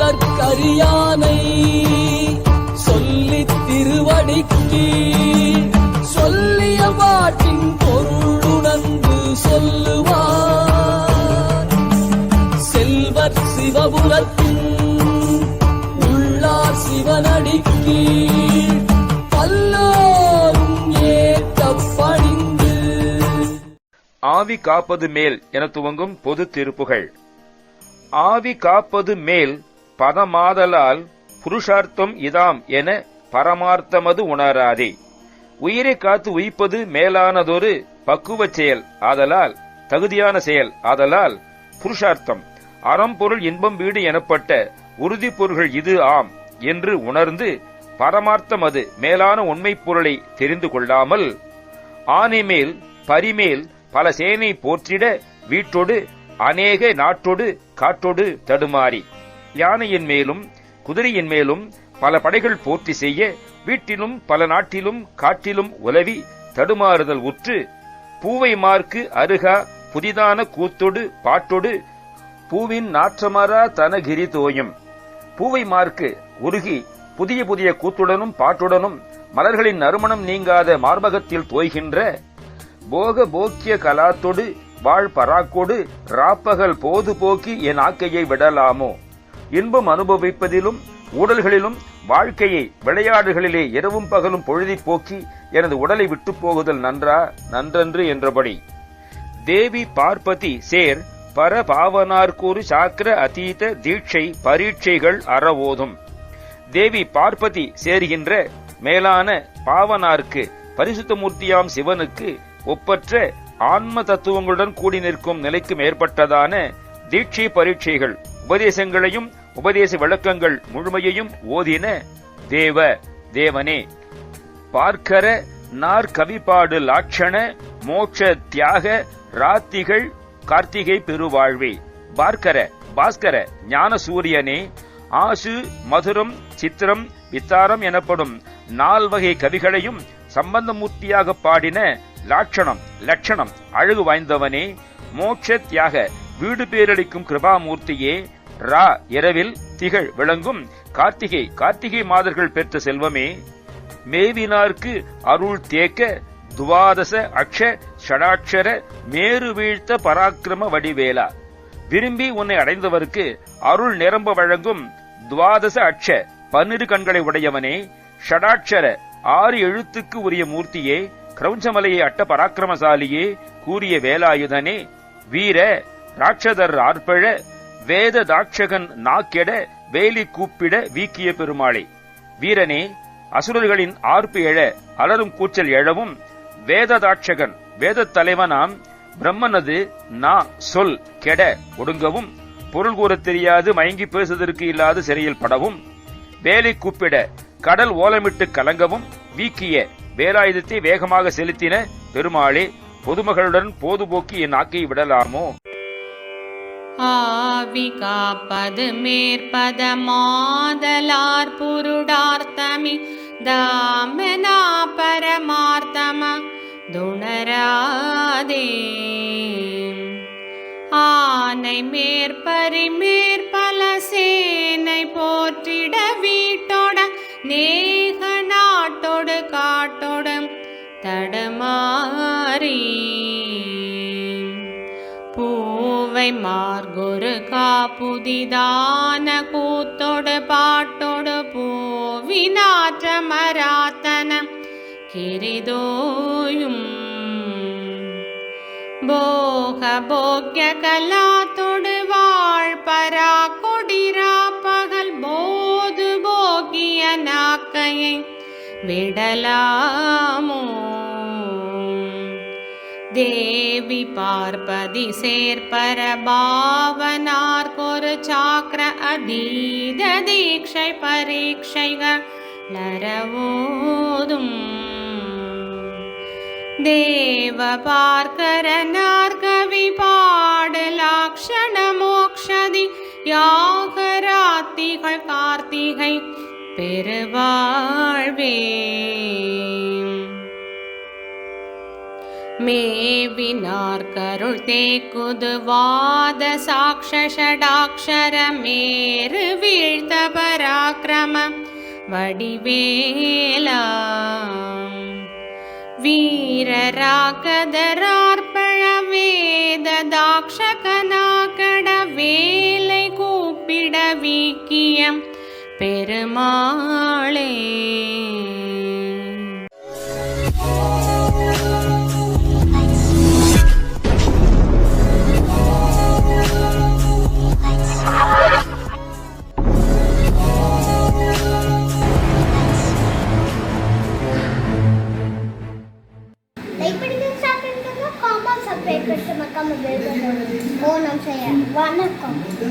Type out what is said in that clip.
சொல்லற்கரியானை சொல்லித் திருவடிக்கு சொல்லிய பாட்டின் பொருளுணர்ந்து சொல்லுவார். செல்வர் சிவபுரத்தின் உள்ளார் சிவனடிக்கு ஆவி காப்பது மேல் என துவங்கும் பொது திருப்புகள். ஆவி காப்பது மேல் பதமாதலால் புருஷார்த்தம் இதாம் என பரமார்த்தமது உணராதே. உயிரை காத்து உயிப்பது மேலானதொரு பக்குவச் செயல் ஆதலால் தகுதியான செயல் ஆதலால் புருஷார்த்தம். அறம்பொருள் இன்பம் வீடு எனப்பட்ட உறுதி பொருள்கள் இது ஆம் என்று உணர்ந்து பரமார்த்தம் அது மேலான உண்மைப் பொருளை தெரிந்து கொள்ளாமல் ஆனை மேல் பரிமேல் பல சேனை போற்றிட வீட்டொடு அநேக நாட்டொடு காட்டோடு தடுமாறி. யானையின் மேலும் குதிரையின் மேலும் பல படைகள் போற்றி செய்ய வீட்டிலும் பல நாட்டிலும் காட்டிலும் உலவி தடுமாறுதல் உற்று பூவை மார்க்கு அருகா புதிதான கூத்தொடு பாட்டொடு பூவின் நாற்றமரா தனகிரி தோயும். பூவை மார்க்கு உருகி புதிய புதிய கூத்துடனும் பாட்டுடனும் மலர்களின் நறுமணம் நீங்காத மார்பகத்தில் தோய்கின்ற போக போக்கிய கலாத்தொடு வாழ் பராக்கொடு ராப்பகல் போது போக்கி என் ஆக்கையை விடலாமோ? இன்பம் அனுபவிப்பதிலும் ஊடல்களிலும் வாழ்க்கையை விளையாடுகளிலே இரவும் பகலும் பொழுதிப் போக்கி எனது உடலை விட்டுப் போகுதல் நன்றா? நன்றன்று என்றபடி. தேவி பார்ப்பதி சேர் பரபாவனார்கூறு சாக்கிர அதீத தீட்சை பரீட்சைகள் அறவோதும். தேவி பார்ப்பதி சேர்கின்ற மேலான பாவனார்க்கு பரிசுத்தமூர்த்தியாம் சிவனுக்கு ஒப்பற்ற ஆன்ம தத்துவங்களுடன் கூடி நிற்கும் நிலைக்கு மேற்பட்டதான தீட்சை பரீட்சைகள் உபதேசங்களையும் உபதேச விளக்கங்கள் முழுமையையும் ஓதின தேவ தேவனே. பார்க்கர நார் கவிப்பாடு லாட்சண மோட்ச தியாக ராத்திகள் கார்த்திகை பெருவாழ்வே. பார்க்கர பாஸ்கர ஞான சூரியனே ஆசு மதுரம் சித்திரம் வித்தாரம் எனப்படும் நால்வகை கவிகளையும் சம்பந்தமூர்த்தியாக பாடின லாட்சணம் லட்சணம் அழகு வாய்ந்தவனே மோட்ச தியாக வீடு பேரளிக்கும் கிருபாமூர்த்தியே ரா இரவில் திகழ் விளங்கும் கார்த்திகை கார்த்திகை மாதர்கள் பெற்ற செல்வமே மேவினார்க்கு அருள் தேக்க துவாதச அக்ஷ ஷடாட்சர மேரு வீழ்த்த பராக்கிரம வடிவேலா. விரும்பி உன்னை அடைந்தவருக்கு அருள் நிரம்ப வழங்கும் துவாதச அக்ஷ பன்னிரு கண்களை உடையவனே ஷடாட்சர ஆறு எழுத்துக்கு உரிய மூர்த்தியே கிரௌஞ்சமலையை அட்ட பராக்கிரமசாலியே கூறிய வேலாயுதனே வீர ராட்சதர் ஆர்ப்பழ வேத தாட்சகன் நாக்கெட வேலி கூப்பிட வீக்கிய பெருமாளே. வீரனே அசுரர்களின் ஆர்ப்பு எழ அலரும் கூச்சல் எழவும் வேததாட்சகன் வேத தலைவனாம் பிரம்மனது நா சொல் கெட ஒடுங்கவும் பொருள் கூறத் தெரியாது மயங்கி பேசுவதற்கு இல்லாத சிறையில் படவும் வேலை கூப்பிட கடல் ஓலமிட்டு கலங்கவும் வீக்கிய வேலாயுதத்தை வேகமாக செலுத்தின பெருமாளே பொதுமகளுடன் போதுபோக்கி என் ஆக்கை விடலாமோ? ஆவி காப்பது மேற்பத மாதலார் புருடார்த்தமி தாமனா பரமார்த்தம துணராதே. ஆனை மேற்பரி மார்கொரு காப்புதிதான கூத்தோடு பாட்டோடு பூவினாற்ற மராத்தன கிரிதோயும். போக போக்ய கலாத்தொடு வாழ்பரா கொடிரா பகல் போது போகிய நாக்கையை விடலாமோ? தேவி பார்ப்பதி சேர்ப்பர பாவனார்கொரு சாக்கர அதீத தீட்சை பரீட்சைகள் நரவோதும். தேவ பார்க்கர நார்கவி பாடலாட்சண மோக்ஷதி யாகராத்திகள் கார்த்திகை பெருவாழ்வே. மேவினார் கருள் தேக்குதுவாத வாத மேறு வீழ்த்த பராக்கிரம வடிவேலா வீரராகதரார்பழ வேத தாட்சகனாகட வேலை கூப்பிட வீக்கியம் பெருமாளே มันก็มาเดินมาโอ้น้ำเสียว่าน่ากลัว